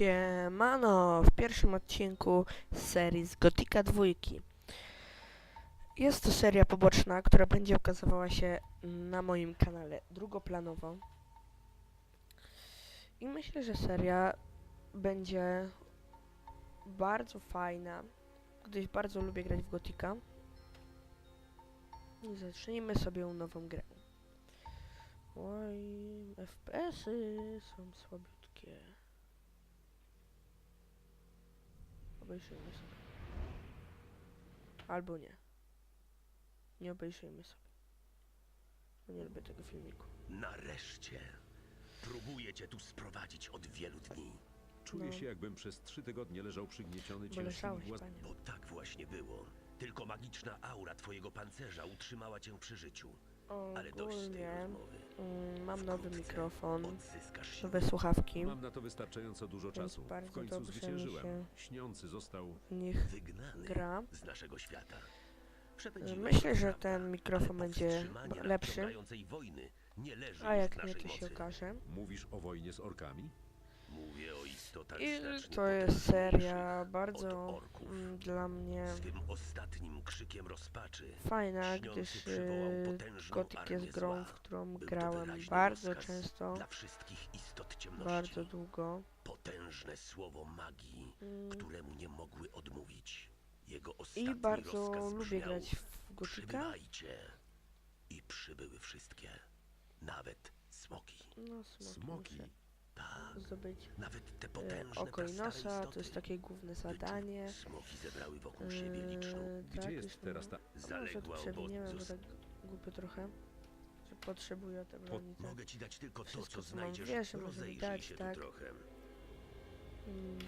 Siemano, w pierwszym odcinku serii z Gotika dwójki. Jest to seria poboczna, która będzie okazywała się na moim kanale drugoplanowo. I myślę, że seria będzie bardzo fajna, gdyż bardzo lubię grać w Gotika. I zacznijmy sobie nową grę. Oj, FPS-y są słabiutkie. Obejrzyjmy sobie. Albo nie. Nie obejrzyjmy sobie. Bo nie lubię tego filmiku. Nareszcie. Próbuję cię tu sprowadzić od wielu dni. Czuję No. się, jakbym przez trzy tygodnie leżał przygnieciony leżałeś, głaz... panie. Bo tak właśnie było. Tylko magiczna aura twojego pancerza utrzymała cię przy życiu. Ale dość z tej Ogólnie rozmowy. mm, mam nowy Wkrótce mikrofon, Odzyskasz nowe słuchawki. Mam na to wystarczająco dużo czasu. bardzo W końcu dobrze mi zwyciężyłem. się- Śniący został... W nich Wygnany gra. z naszego świata. Przepędziłem Myślę, że ten mikrofon ale będzie powstrzymanie b- lepszy. nadciągającej wojny nie leży A już jak nie, naszej to się mocy. okaże. Mówisz o wojnie z orkami? Mówię o istotach I to jest seria bardzo mm, dla mnie Swym ostatnim krzykiem rozpaczy fajna, gdyż y, Gothic jest grą, w którą grałem bardzo często, dla wszystkich istot ciemności. bardzo długo. Potężne słowo magii, Mm, któremu nie mogły odmówić. Jego ostatni I bardzo rozkaz lubię brzmiał, grać w. Przybywajcie. I przybyły wszystkie. Nawet smoki. No, smoki. Smoki? muszę Zdobyć nawet te y, potężne oko i prastare nosa, to jest takie główne zadanie. Smoki zebrały wokół siebie liczną. Yy, Gdzie tak, jest teraz ta... Tu Zaległa przewiniemy, bo tak głupio trochę. Że potrzebuję te broni, tak. Mogę ci dać tylko to, Wszystko, co co mam znajdziesz. mi Rozejrzyj dać, się tak. tu trochę. Mm,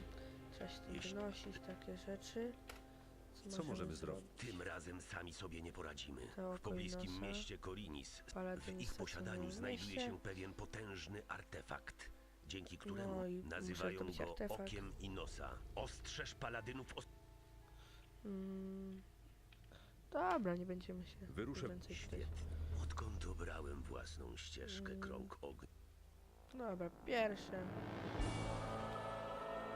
Trzeba się tym Jeśli- wynosić, takie rzeczy. Co możemy zrobić? Tym razem sami sobie nie poradzimy. W pobliskim nosa. mieście Korinis w ich posiadaniu znajduje się pewien potężny artefakt, dzięki No któremu muszę nazywają go artefakt. Okiem i Nosa. Ostrzeż paladynów os Mm, dobra, nie będziemy się Wyruszę- więcej. Świetnie. Odkąd obrałem własną ścieżkę Mm. krąg ognia? Dobra, pierwsze.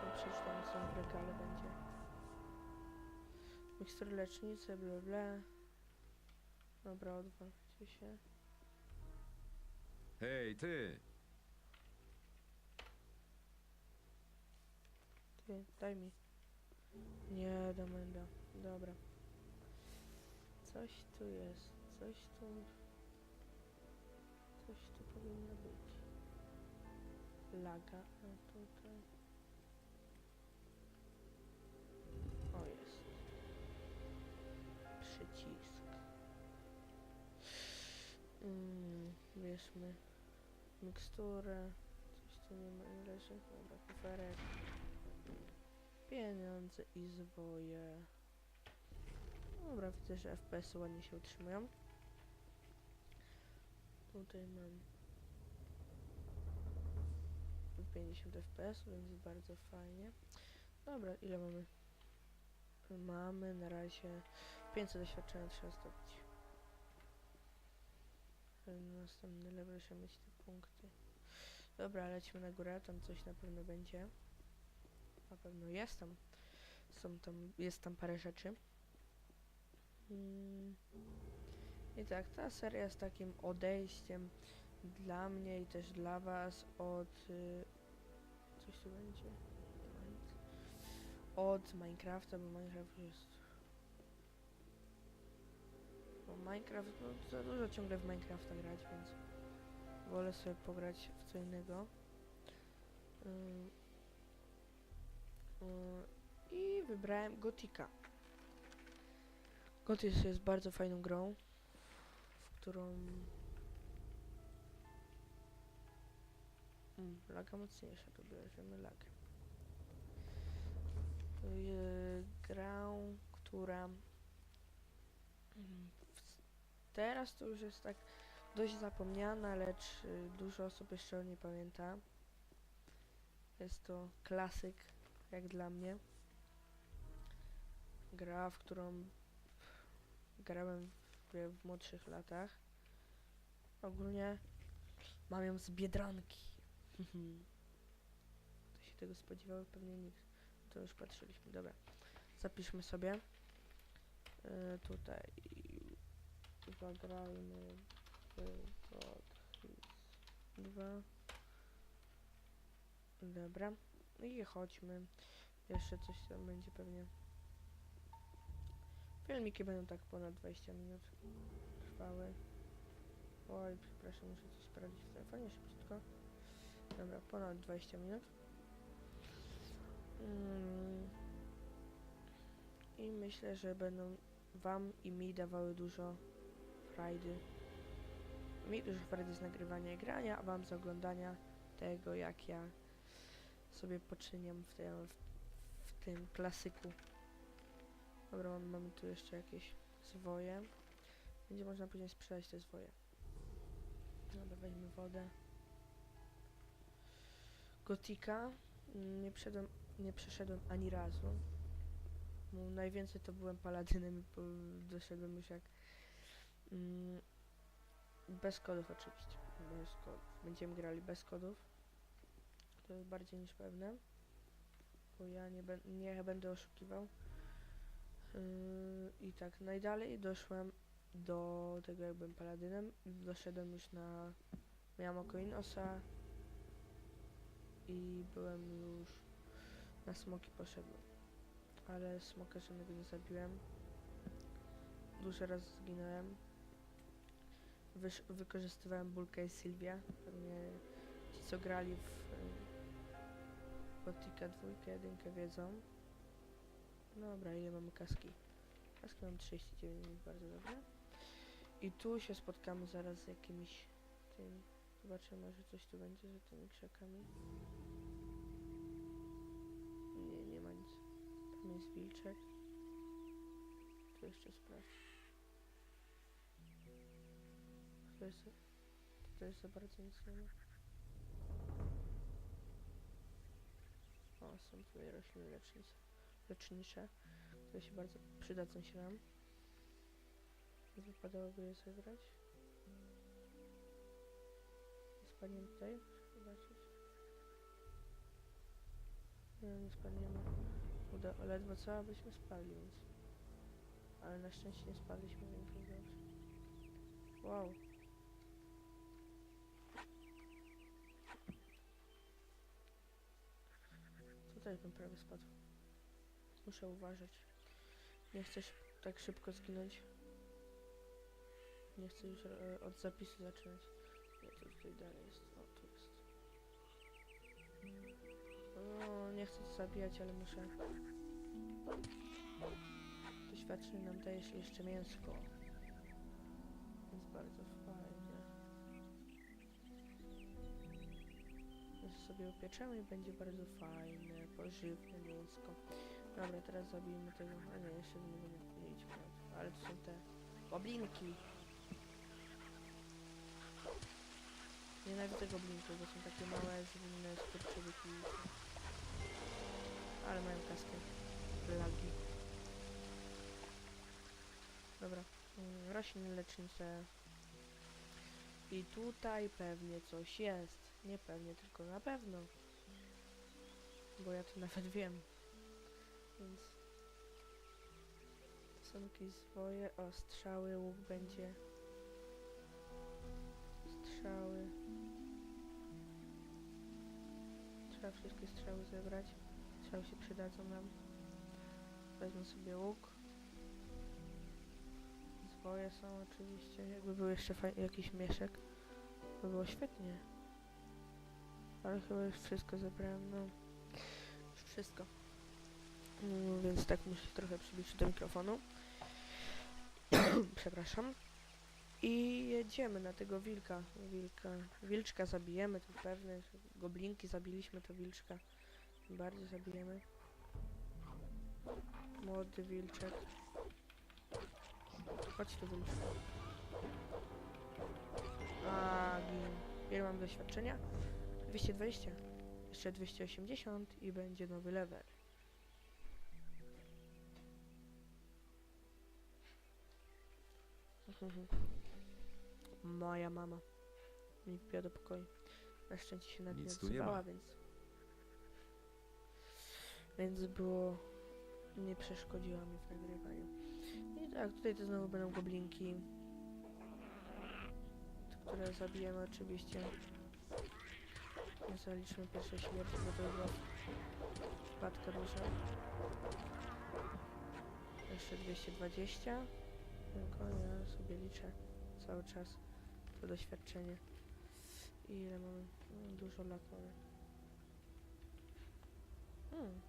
No przeczytam co w regale będzie. Mikstury lecznicy, bla bla. Dobra, odwalcie się. Hej, ty! Ty, daj mi. Nie, Damenda. Dobra. Coś tu jest. Coś tu... Coś tu powinno być. Laga, a tutaj... O, jest. Przycisk. Mm, bierzmy miksturę. Coś tu nie ma, nie leży. Dobra, kuferek. Pieniądze i zwoje. Dobra, widzę, że FPS-y ładnie się utrzymują. Tutaj mam 50 FPS, więc bardzo fajnie. Dobra, ile mamy? Mamy na razie 500 doświadczenia trzeba zdobyć. Na następny level trzeba mieć te punkty. Dobra, lecimy na górę, tam coś na pewno będzie. Na pewno jest tam. Są tam, jest tam parę rzeczy. Mm. I tak, ta seria jest takim odejściem dla mnie i też dla was od... Y, coś tu będzie? Od Minecrafta, bo Minecraft jest... Bo Minecraft, no za dużo ciągle w Minecrafta grać, więc wolę sobie pograć w co innego. Y, I wybrałem Gotika. Gotis jest bardzo fajną grą, w którą... Mm, laga mocniejsza, to bierzemy lagę. Grę, która... mm, Teraz to już jest tak dość zapomniana, lecz y, dużo osób jeszcze o niej pamięta. Jest to klasyk, jak dla mnie. Gra, w którą grałem w, w młodszych latach. Ogólnie mam ją z Biedronki. to się tego spodziewał, pewnie nikt. To już patrzyliśmy, dobra. Zapiszmy sobie. E, tutaj zagrajmy w God His 2. Dobra. I chodźmy. Jeszcze coś tam będzie pewnie. Filmiki będą tak ponad 20 minut trwały. Oj, przepraszam, muszę coś sprawdzić w telefonie szybciutko. Dobra, ponad 20 minut. Mm. I myślę, że będą wam i mi dawały dużo frajdy. Mi dużo frajdy z nagrywania i grania, a wam z oglądania tego, jak ja sobie poczyniam w tym, w, tym klasyku. Dobra, mam- mamy tu jeszcze jakieś zwoje. Będzie można później sprzedać te zwoje. Dobra, weźmy wodę. Gotika. Nie, przeszedłem, nie przeszedłem ani razu. No, najwięcej to byłem paladynem doszedłem już jak... Mm, bez kodów oczywiście. Bez kodów. Będziemy grali bez kodów. To jest bardziej niż pewne. Bo ja nie, nie będę oszukiwał. Yy, I tak, najdalej doszłem do tego, jak byłem paladynem. Doszedłem już na Miałem Okoinosa i byłem już na smoki poszedłem. Ale smoka żadnego nie zabiłem. Dużo razy zginąłem. Wykorzystywałem Bulkę i Sylwia. Pewnie ci co grali w Gotika 2, 1 wiedzą. Dobra, ile mamy kaski? Kaski mam 39, więc bardzo dobrze. I tu się spotkamy zaraz z jakimiś tym. Zobaczymy, może coś tu będzie za tymi krzakami. Nie, nie ma nic. Tam jest wilczek. Tu jeszcze sprawdź. To jest, to jest za bardzo nic nie ma. O, są tutaj rośliny lecznicze, lecznicze, które się bardzo przydadzą się nam. Wypadałoby je zebrać. Spadniemy tutaj, zobaczyć. Nie, nie spadniemy. Uda, ledwo co, abyśmy spadli, więc... Ale na szczęście nie spadliśmy, więc jest dobrze. Wow. Tutaj bym prawie spadł. Muszę uważać. Nie chcę tak szybko zginąć. Nie chcę już e, od zapisu zaczynać. Nie, to tutaj dalej jest. O, tu jest. O, nie chcę zabijać, ale muszę. Doświadczenie nam daje się jeszcze mięsko. Więc bardzo fajnie. Więc sobie upieczemy i będzie bardzo fajne, pożywne mięsko. Dobra, teraz zabijmy tego. A nie, jeszcze nie, nie idźmy. Ale to są te goblinki. Nienawidzę goblinków, bo są takie małe, zwinne skurczybyki. Ale mają kaskę. Lagi. Dobra. mm, Rośliny lecznicze. I tutaj pewnie coś jest. Nie pewnie, tylko na pewno. Bo ja to nawet wiem. Więc... Są jakieś zwoje. O, strzały, łuk będzie. Strzały. Trzeba wszystkie strzały zebrać. Strzały się przydadzą nam. Wezmę sobie łuk. Zwoje są oczywiście. Jakby był jeszcze jakiś mieszek, by było świetnie. Ale chyba już wszystko zebrałem, no. Wszystko. No, więc tak muszę trochę przybliżyć do mikrofonu. Przepraszam. I jedziemy na tego wilka. Wilka. Wilczka zabijemy, to pewne. Goblinki zabiliśmy, to wilczka. Bardziej zabijemy. Młody wilczek. Chodź tu wilczek. A, gin. Ile mam doświadczenia? 220. Jeszcze 280 i będzie nowy level. Moja mama mi wbiła do pokoju. Na szczęście się nad Nic nie tu nie ma. odzywała, więc więc było nie przeszkodziła mi w nagrywaniu. I tak, tutaj to znowu będą goblinki, które zabijemy oczywiście. Nie zaliczymy pierwszej śmierci, bo to była wpadka duża. Jeszcze 220. Tylko ja sobie liczę cały czas to doświadczenie. I ile mamy? No, dużo lat mamy. Hmm.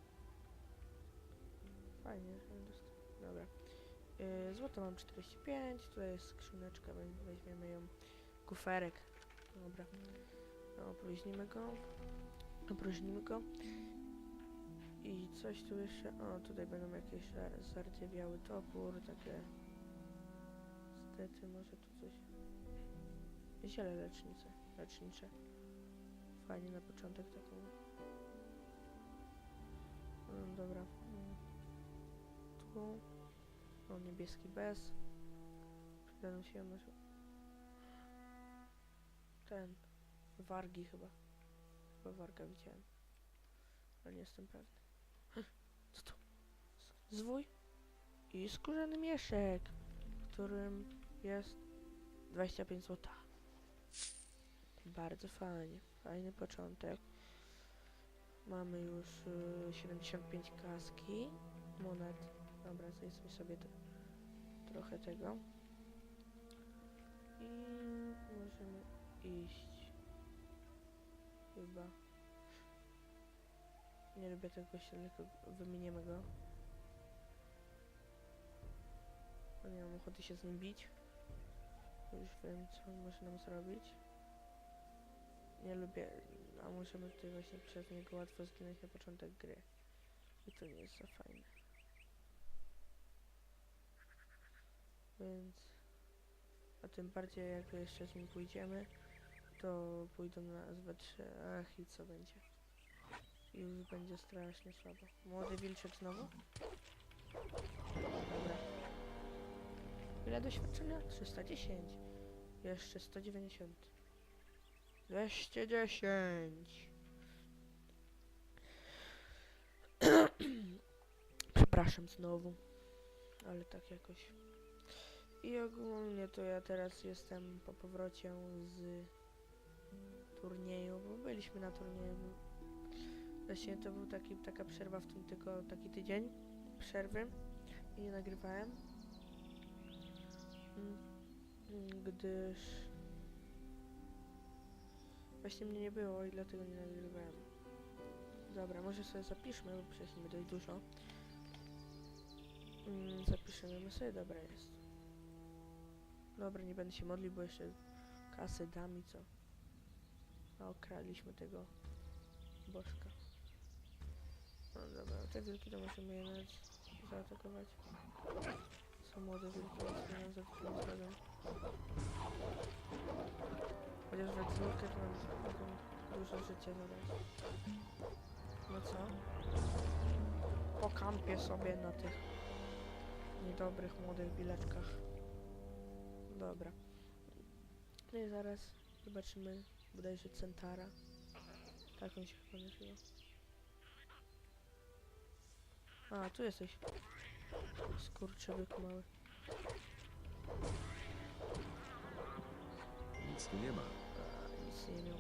Fajnie, Dobra. Yy, złoto mam 45, tutaj jest skrzyneczka, we- weźmiemy ją. Kuferek. Dobra. Opróżnimy go. Opróżnimy go. I coś tu jeszcze. O, tutaj będą jakieś za- zardzewiały topór, takie. Niestety, może tu coś. Ziele lecznicze. Lecznicze. Fajnie na początek taką. No, dobra. Mm. Tu. O, niebieski bez. Przydadzą się może. Ten. Wargi chyba. Chyba warga widziałem. Ale nie jestem pewny. Co to? Zwój i skórzany mieszek, w którym jest 25 zł. Bardzo fajnie. Fajny początek. Mamy już y, 75 kaski. Monet. Dobra, zjedzmy sobie te, trochę tego. I możemy iść. Chyba. Nie lubię tego gościa, tylko wymieniemy go. Nie mam ochoty się z nim bić. Już wiem, co on może nam zrobić. Nie lubię, a możemy tutaj właśnie przez niego łatwo zginąć na początek gry. I to nie jest za fajne. Więc... A tym bardziej jak jeszcze z nim pójdziemy, to pójdą na nas we trzy. Ach i co będzie. Już będzie strasznie słabo. Młody wilczek znowu? Dobra. Ile doświadczenia? 310. Jeszcze 190. 210. Przepraszam znowu. Ale tak jakoś. I ogólnie to ja teraz jestem po powrocie z turnieju, bo byliśmy na turnieju. Właśnie to był taki, taka przerwa w tym tylko taki tydzień przerwy i nie nagrywałem. Mm, Gdyż właśnie mnie nie było i dlatego nie nagrywałem. Dobra, może sobie zapiszmy, bo przecież nie dość dużo. Mm, Zapiszemy sobie, dobra jest. Dobra, nie będę się modlił, bo jeszcze kasy dam i co? A okradliśmy tego bożka. No dobra, te wilki to możemy je nawet zaatakować. Są młode wilki, więc za nie zrobią. Chociaż we dwójkę to nam mogą dużo życia zadać. No co? Pokampię sobie na tych niedobrych młodych wileczkach. Dobra. No i zaraz zobaczymy bodajże Centara. Tak on się chyba nazywa. A, tu jesteś. Skurczybyk mały. Nic tu nie ma. A, nic nie miał.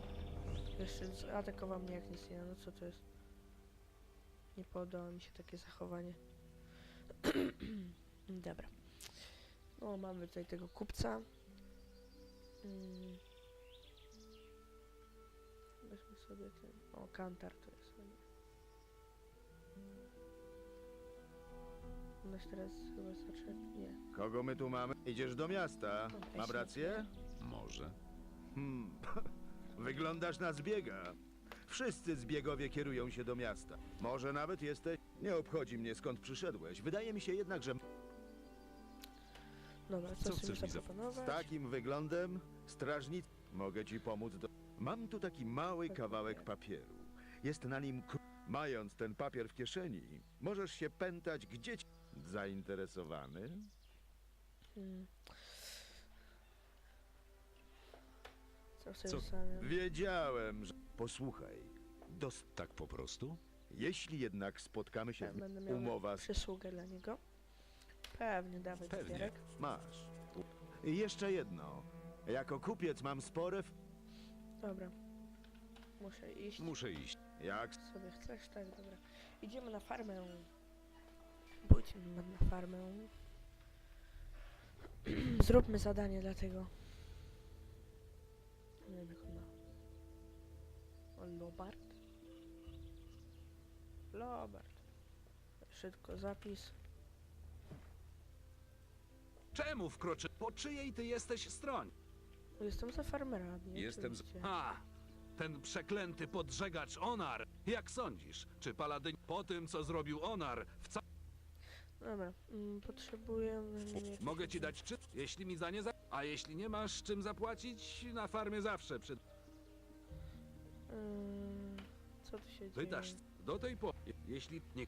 Jeszcze zaatakował mnie jak nic nie miał. No co to jest? Nie podoba mi się takie zachowanie. Dobra. No, mamy tutaj tego kupca. Mm. Sobie ten... O, kantar to jest. ładnie. Masz teraz chyba? Nie. Kogo my tu mamy? Idziesz do miasta. Okej, Mam rację? Może. Hmm. Wyglądasz na zbiega. Wszyscy zbiegowie kierują się do miasta. Może nawet jesteś... Nie obchodzi mnie skąd przyszedłeś. Wydaje mi się jednak, że Dobra, co, Co chcesz chcesz mi z zaproponować? takim wyglądem strażnic... Mogę ci pomóc do... Mam tu taki mały Tak, kawałek papier. papieru. Jest na nim... kró- Mając ten papier w kieszeni, możesz się pętać gdzie... ci- Zainteresowany? Hmm. Co chcesz Co-? Wiedziałem, że... Posłuchaj. Dos... Tak po prostu? Jeśli jednak spotkamy się Ja w... będę miał Umowa z... przysługę dla niego. Pewnie, dawaj Pewnie. Masz. I jeszcze jedno. Jako kupiec mam spore... W... Dobra. Muszę iść. Muszę iść. Jak... sobie chcesz, tak, dobra. Idziemy na farmę. Pójdźmy na farmę. Zróbmy zadanie dla tego. Nie wiem jak on ma. Lobart? Lobart. Szybko zapis. Czemu wkroczy? Po czyjej ty jesteś stronie? Jestem za farmerami. Jestem z- oczywiście. A, ten przeklęty podżegacz Onar. Jak sądzisz, czy paladyn po tym, co zrobił Onar, wca... Dobra, mm, potrzebujemy... jakieś- Mogę ci dać czy... Jeśli mi za nie za... A jeśli nie masz czym zapłacić, na farmie zawsze przed... Ym, co tu się Wydasz dzieje? do tej pory. Jeśli nie...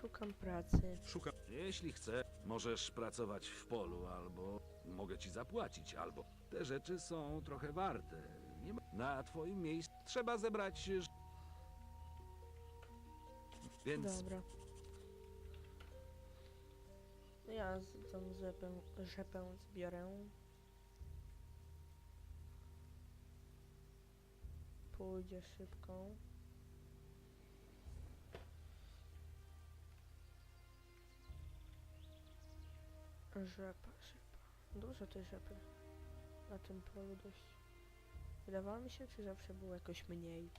Szukam pracy. Szukam. Jeśli chcę, możesz pracować w polu, albo mogę ci zapłacić, albo... Te rzeczy są trochę warte. Nie ma... Na twoim miejscu trzeba zebrać... ż- Więc... Dobra. Ja z tą rzepę, rzepę zbiorę. Pójdzie szybko. Rzepa, rzepa. Dużo tej rzepy. Na tym polu dość. Wydawało mi się, czy zawsze było jakoś mniej.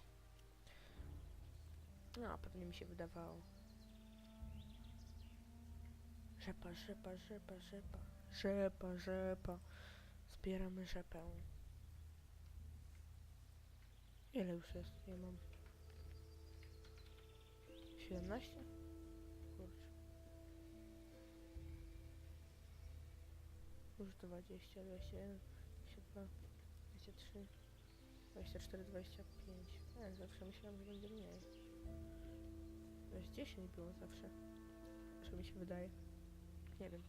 No, pewnie mi się wydawało. Rzepa, rzepa, rzepa, rzepa. Rzepa, rzepa. Zbieramy rzepę. Ile już jest? Ja mam. 17? Już 20, 21, 22, 23, 24, 25. Nie, zawsze myślałem, że będzie mniej. To jest 10 było zawsze. Że mi się wydaje. Nie wiem.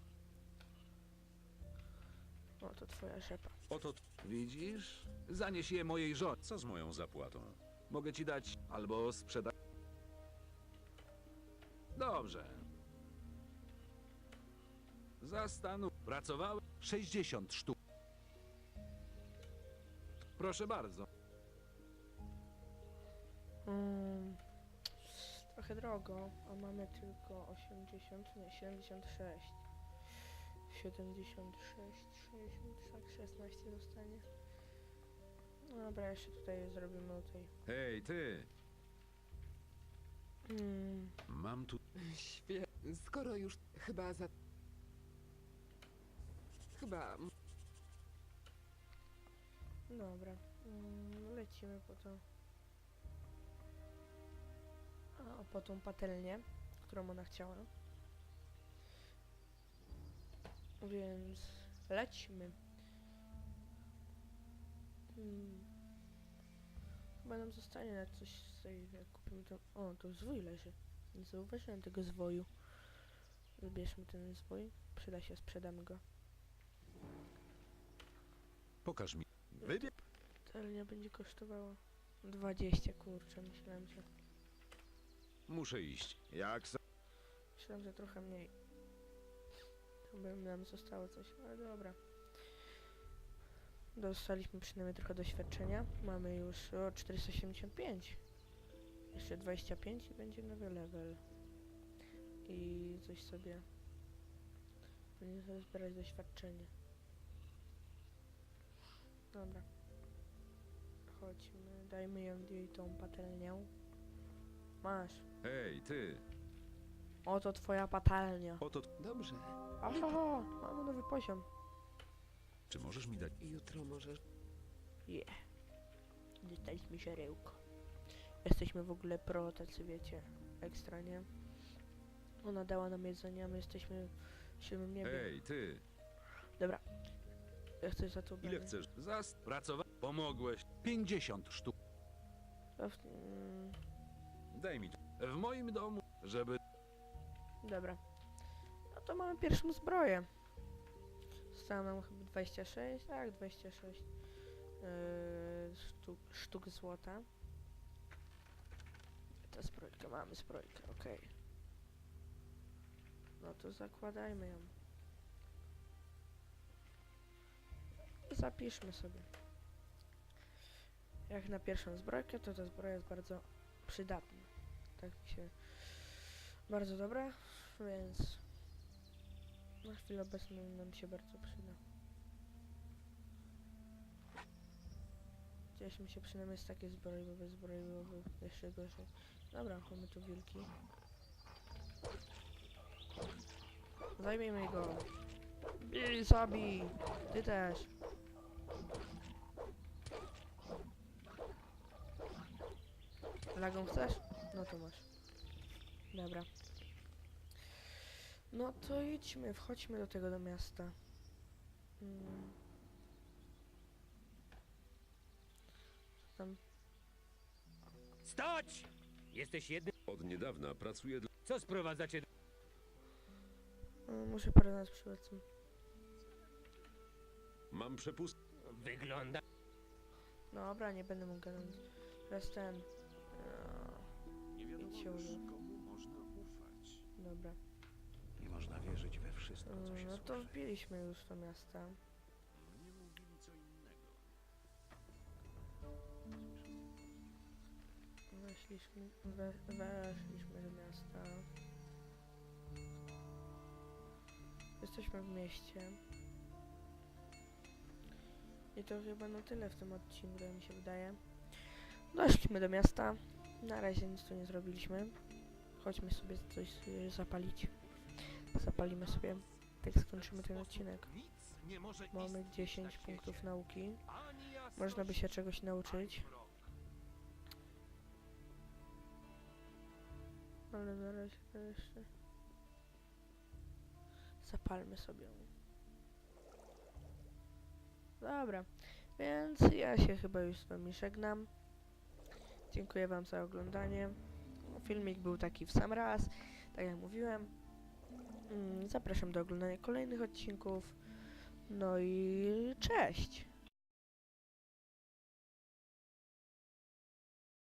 O, to twoja rzepa. Oto Widzisz? Zanieś je mojej żonie. co z moją zapłatą. Mogę ci dać albo sprzedać. Dobrze. Zastanów. Pracowałem 60 sztuk. Proszę bardzo. Mm, trochę drogo, a mamy tylko 80, nie, 76. 76, 60, tak 16 zostanie. No Dobra, jeszcze tutaj zrobimy tutaj. Hej, ty! Mm, Mam tu... Świe... Skoro już chyba za... Chyba... dobra, mm, lecimy po to. A, po tą patelnię, którą ona chciała. Więc lecimy. Hmm. Chyba nam zostanie na coś z tej, jak kupimy to. O, to zwój leży. Nie zauważyłem tego zwoju. Wybierzmy ten zwój. Przyda się, sprzedamy go. Pokaż mi. Wybie... Patelnia będzie kosztowała 20, kurczę. Myślałem, że. Muszę iść. Jak... sa- Myślałem, że trochę mniej. To by nam zostało coś, ale dobra. Dostaliśmy przynajmniej trochę doświadczenia. Mamy już o 485. Jeszcze 25 i będzie nowy level. I coś sobie. Będziemy sobie zbierać doświadczenie. Dobra. Chodźmy, dajmy ją jej tą patelnię. Masz. Hej, ty! Oto twoja patelnia. Oto... Dobrze. Aha, mamy nowy poziom. Czy możesz mi dać... Jutro możesz... Yeah. Dostaliśmy źrełko. Jesteśmy w ogóle pro, tacy wiecie, ekstra, nie? Ona dała nam jedzenie, a my jesteśmy w siódmym niebie. Hej, ty! Dobra. Ja chcę za to Ile chcesz? Zas... Pracowałem. Pomogłeś. 50 sztuk. Mm, Daj mi to. W moim domu, żeby... Dobra. No to mamy pierwszą zbroję. Zostało nam chyba 26, tak, 26 yy, sztuk, sztuk złota. ta zbrojka? Mamy zbrojkę, okej. No to zakładajmy ją. Zapiszmy sobie. Jak na pierwszą zbrojkę, to ta zbroja jest bardzo przydatna. Tak się... Bardzo dobra, więc... Na chwilę obecną nam się bardzo przyda. Cieszymy się przynajmniej z takiej zbroi, bo bez zbroi byłoby jeszcze gorzej. Dobra, mamy tu wilki. Zajmijmy go. I zabij! Ty też. Lagą chcesz? No to masz. Dobra. No to idźmy, wchodźmy do tego do miasta. Mm. Co Tam Stać! Jesteś jednym. Od niedawna pracuję dla... Co sprowadzacie? do- muszę porozmawiać z przywódcą. Mam przepust... Wygląda. Dobra, nie będę mógł gadać. Teraz ten. eee, Nie wiadomo Idź się już, komu można ufać. Dobra. Nie można wierzyć we wszystko, co Eee, się no to słyszy. wbiliśmy już do miasta. Mnie mówili co innego. Weszliśmy, we, weszliśmy do miasta. Jesteśmy w mieście. I to chyba na tyle w tym odcinku, mi się wydaje. Doszliśmy do miasta. Na razie nic tu nie zrobiliśmy. Chodźmy sobie coś zapalić. Zapalimy sobie. Tak skończymy ten odcinek. Mamy 10 punktów nauki. Można by się czegoś nauczyć. Ale na razie to jeszcze. Zapalmy sobie. Dobra, więc ja się chyba już z wami żegnam. Dziękuję wam za oglądanie. Filmik był taki w sam raz, tak jak mówiłem. Mm, Zapraszam do oglądania kolejnych odcinków. No i cześć!